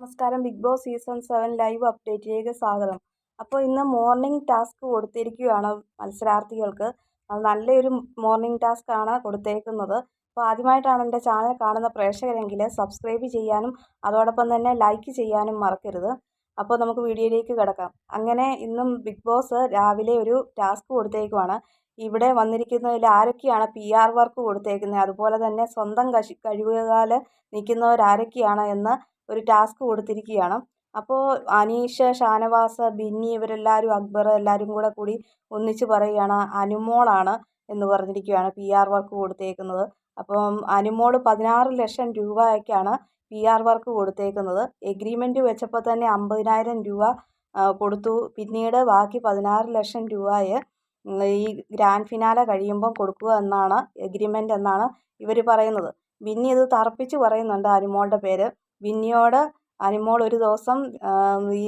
നമസ്കാരം. Big boss season seven live അപ്ഡേറ്റിലേക്ക് സ്വാഗതം. അപ്പോൾ ഇന്ന് മോർണിംഗ് ടാസ്ക് കൊടുത്തിരിക്കുകയാണ് മത്സരാർത്ഥികൾക്ക്. നല്ലൊരു മോർണിംഗ് ടാസ്ക് ആണ് കൊടുത്തേക്കുന്നത്. അപ്പോൾ ആദ്യമായിട്ടാണ് എന്റെ ചാനൽ കാണുന്ന പ്രേക്ഷകരെങ്കിൽ സബ്സ്ക്രൈബ് ചെയ്യാനും അതോടൊപ്പം തന്നെ ലൈക്ക് ചെയ്യാനും മറക്കരുത്. അപ്പോൾ നമുക്ക് വീഡിയോയിലേക്ക് കിടക്കാം. അങ്ങനെ ഇന്നും ബിഗ് ബോസ് രാവിലെ ഒരു ടാസ്ക് കൊടുത്തേക്കുവാണ്. ഇവിടെ വന്നിരിക്കുന്നതിൽ ആരൊക്കെയാണ് പി ആർ വർക്ക് കൊടുത്തേക്കുന്നത്? അതുപോലെ തന്നെ സ്വന്തം കശി കഴിവുകാൽ നിൽക്കുന്നവരാരൊക്കെയാണ് എന്ന് ഒരു ടാസ്ക് കൊടുത്തിരിക്കുകയാണ്. അപ്പോൾ അനീഷ് ഷാനവാസ് ബിന്നി ഇവരെല്ലാവരും അക്ബർ എല്ലാവരും കൂടെ കൂടി ഒന്നിച്ച് പറയുകയാണ് അനുമോളാണ് എന്ന് പറഞ്ഞിരിക്കുകയാണ് പി ആർ വർക്ക് കൊടുത്തേക്കുന്നത്. അപ്പം അനുമോൾ പതിനാറ് ലക്ഷം രൂപയ്ക്കാണ് പി ആർ വർക്ക് കൊടുത്തേക്കുന്നത്. എഗ്രിമെന്റ് വെച്ചപ്പോൾ തന്നെ അമ്പതിനായിരം രൂപ കൊടുത്തു. പിന്നീട് ബാക്കി പതിനാറ് ലക്ഷം രൂപയെ ഈ ഗ്രാൻഡ് ഫിനാലെ കഴിയുമ്പം കൊടുക്കുക എന്നാണ് എഗ്രിമെന്റ് എന്നാണ് ഇവർ പറയുന്നത്. ബിന്നി ഇത് തറപ്പിച്ച് പറയുന്നുണ്ട് അനുമോളുടെ പേര്. ബിന്നിയോട് അനുമോൾ ഒരു ദിവസം ഈ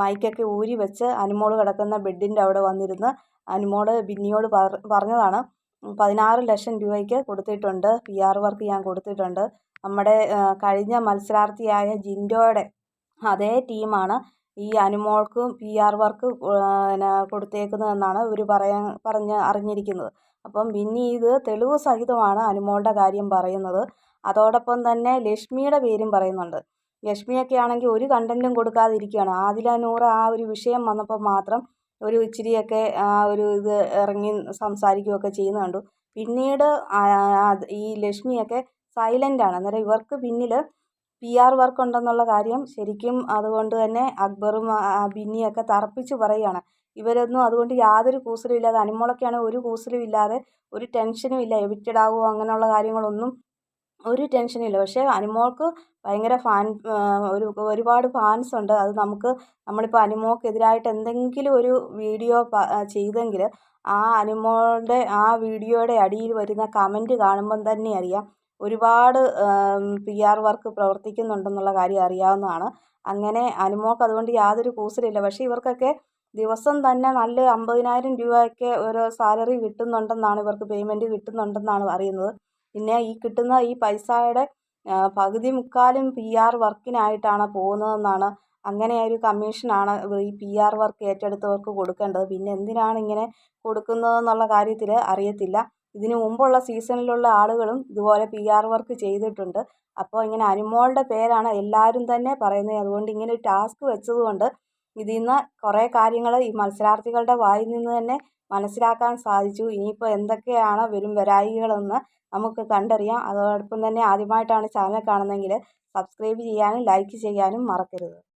മൈക്കൊക്കെ ഊരി വെച്ച് അനുമോൾ കിടക്കുന്ന ബെഡിന്റെ അവിടെ വന്നിരുന്ന് അനുമോൾ ബിന്നിയോട് പറഞ്ഞതാണ് പതിനാറ് ലക്ഷം രൂപയ്ക്ക് കൊടുത്തിട്ടുണ്ട് പി ആർ വർക്ക് ഞാൻ കൊടുത്തിട്ടുണ്ട്. നമ്മുടെ കഴിഞ്ഞ മത്സരാർത്ഥിയായ ജിൻഡോയുടെ അതേ ടീമാണ് ഈ അനുമോൾക്കും പി ആർ വർക്ക് പിന്നെ കൊടുത്തേക്കുന്നതെന്നാണ് ഇവർ പറയാൻ പറഞ്ഞ് അറിഞ്ഞിരിക്കുന്നത്. അപ്പം പിന്നെ ഇത് തെളിവ് സഹിതമാണ് അനുമോളുടെ കാര്യം പറയുന്നത്. അതോടൊപ്പം തന്നെ ലക്ഷ്മിയുടെ പേരും പറയുന്നുണ്ട്. ലക്ഷ്മിയൊക്കെ ആണെങ്കിൽ ഒരു കണ്ടന്റും കൊടുക്കാതിരിക്കുകയാണ്. ആദില നൂറ് ആ ഒരു വിഷയം വന്നപ്പോൾ മാത്രം ഒരു ഇച്ചിരിയൊക്കെ ആ ഒരു ഇത് ഇറങ്ങി സംസാരിക്കുകയൊക്കെ ചെയ്യുന്നത് കണ്ടു. പിന്നീട് ഈ ലക്ഷ്മിയൊക്കെ സൈലന്റ് അന്നേരം ഇവർക്ക് പിന്നിൽ പി ആർ വർക്ക് ഉണ്ടെന്നുള്ള കാര്യം ശരിക്കും അതുകൊണ്ട് തന്നെ അക്ബറും ബിന്നിയൊക്കെ തറപ്പിച്ച് പറയുകയാണ് ഇവരൊന്നും അതുകൊണ്ട് യാതൊരു കൂസലും ഇല്ലാതെ അനുമോളൊക്കെയാണെങ്കിൽ ഒരു കൂസലും ഇല്ലാതെ ഒരു ടെൻഷനും ഇല്ല എവിക്റ്റഡ് ആകുമോ അങ്ങനെയുള്ള കാര്യങ്ങളൊന്നും ഒരു ടെൻഷനും ഇല്ല. പക്ഷേ അനുമോൾക്ക് ഭയങ്കര ഫാൻ ഒരു ഒരുപാട് ഫാൻസ് ഉണ്ട്. അത് നമുക്ക് നമ്മളിപ്പോൾ അനുമോൾക്കെതിരായിട്ട് എന്തെങ്കിലും ഒരു വീഡിയോ ചെയ്തെങ്കിൽ ആ അനുമോളുടെ ആ വീഡിയോയുടെ അടിയിൽ വരുന്ന കമന്റ് കാണുമ്പം തന്നെ അറിയാം. ഒരുപാട് പി ആർ വർക്ക് പ്രവർത്തിക്കുന്നുണ്ടെന്നുള്ള കാര്യം അറിയാവുന്നതാണ്. അങ്ങനെ അനുമോൾക്ക് അതുകൊണ്ട് യാതൊരു കൂസലില്ല. പക്ഷേ ഇവർക്കൊക്കെ ദിവസം തന്നെ നല്ല അമ്പതിനായിരം രൂപയൊക്കെ ഓരോ സാലറി കിട്ടുന്നുണ്ടെന്നാണ് ഇവർക്ക് പേയ്മെന്റ് കിട്ടുന്നുണ്ടെന്നാണ് അറിയുന്നത് പിന്നെ ഈ കിട്ടുന്ന ഈ പൈസയുടെ പകുതി മുക്കാലും പി ആർ വർക്കിനായിട്ടാണ് പോകുന്നതെന്നാണ് അങ്ങനെ ഒരു കമ്മീഷനാണ് ഈ പി ആർ വർക്ക് ഏറ്റെടുത്തവർക്ക് കൊടുക്കേണ്ടത്. പിന്നെ എന്തിനാണ് ഇങ്ങനെ കൊടുക്കുന്നതെന്നുള്ള കാര്യത്തിൽ അറിയത്തില്ല. ഇതിനു മുമ്പുള്ള സീസണിലുള്ള ആളുകളും ഇതുപോലെ പി ആർ വർക്ക് ചെയ്തിട്ടുണ്ട്. അപ്പോൾ ഇങ്ങനെ അനുമോളുടെ പേരാണ് എല്ലാവരും തന്നെ പറയുന്നത്. അതുകൊണ്ട് ഇങ്ങനെ ഒരു ടാസ്ക് വെച്ചതുകൊണ്ട് ഇതിൽ നിന്ന് കുറേ കാര്യങ്ങൾ ഈ മത്സരാർത്ഥികളുടെ വായിൽ നിന്ന് തന്നെ മനസ്സിലാക്കാൻ സാധിച്ചു. ഇനിയിപ്പോൾ എന്തൊക്കെയാണ് വരും വരായികളെന്ന് നമുക്ക് കണ്ടറിയാം. അതോടൊപ്പം തന്നെ ആദ്യമായിട്ടാണ് ചാനൽ കാണുന്നതെങ്കിൽ സബ്സ്ക്രൈബ് ചെയ്യാനും ലൈക്ക് ചെയ്യാനും മറക്കരുത്.